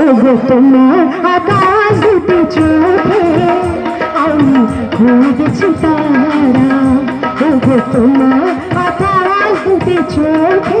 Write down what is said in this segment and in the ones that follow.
ওগো তোমার আকাশ দুটো চোখে আমি খুঁজেছি তারা ওগো তোমার আকাশ দুটো চোখে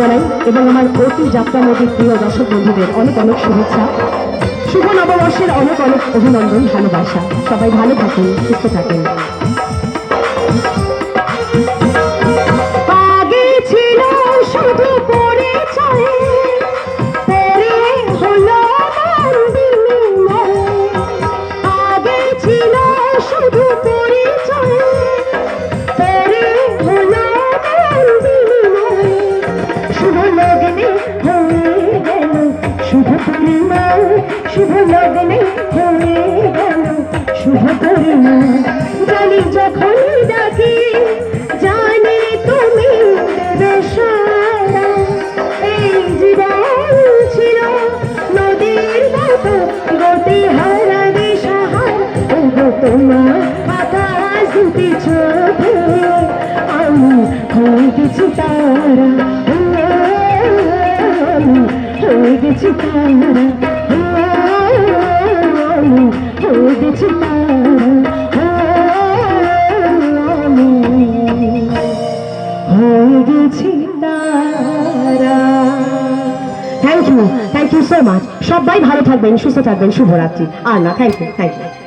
জানাই, এবং আমার প্রতি যাত্রা নদীর প্রিয় দর্শক বন্ধুদের অনেক অনেক শুভেচ্ছা। শুভ নববর্ষের অনেক অনেক অভিনন্দন, ভালোবাসা। সবাই ভালো থাকুন, সুস্থ থাকুন। শুভ পরিমা শুভ জানি যখন ডাকি জানি তুমি এই জীবন ছিল নদীর মতো গতি হারা দিশাহার তোমার আকাশ দুটি আমি হয়ে গেছি হয়ে thank you thank you so much সবাই ভালো থাকবেন, সুস্থ থাকবেন। শুভরাত্রি। আর না থ্যাংক ইউ থ্যাংক ইউ